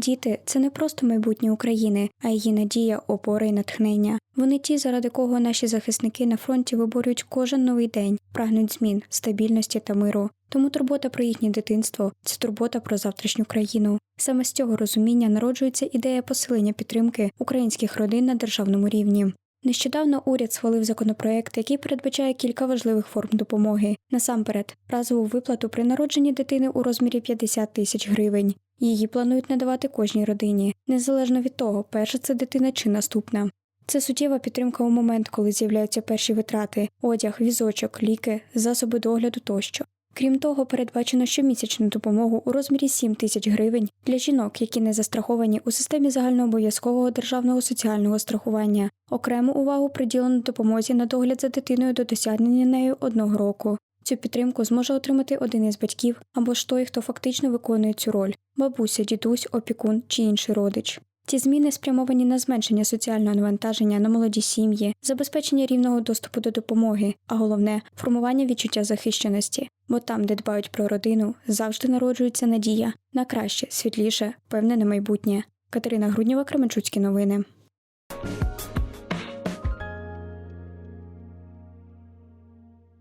Діти це не просто майбутнє України, а її надія, опора і натхнення. Вони ті, заради кого наші захисники на фронті виборюють кожен новий день, прагнуть змін, стабільності та миру. Тому турбота про їхнє дитинство це турбота про завтрашню країну. Саме з цього розуміння народжується ідея посилення підтримки українських родин на державному рівні. Нещодавно уряд схвалив законопроект, який передбачає кілька важливих форм допомоги. Насамперед, разову виплату при народженні дитини у розмірі 50 тисяч гривень. Її планують надавати кожній родині, незалежно від того, перша це дитина чи наступна. Це суттєва підтримка у момент, коли з'являються перші витрати одяг, візочок, ліки, засоби догляду тощо. Крім того, передбачено щомісячну допомогу у розмірі 7 тисяч гривень для жінок, які не застраховані у системі загальнообов'язкового державного соціального страхування. Окрему увагу приділено допомозі на догляд за дитиною до досягнення нею одного року. Цю підтримку зможе отримати один із батьків або ж той, хто фактично виконує цю роль бабуся, дідусь, опікун чи інший родич. Ці зміни спрямовані на зменшення соціального навантаження на молоді сім'ї, забезпечення рівного доступу до допомоги, а головне формування відчуття захищеності бо там, де дбають про родину, завжди народжується надія на краще, світліше, певне на майбутнє. Катерина Груднєва, Кременчуцькі новини.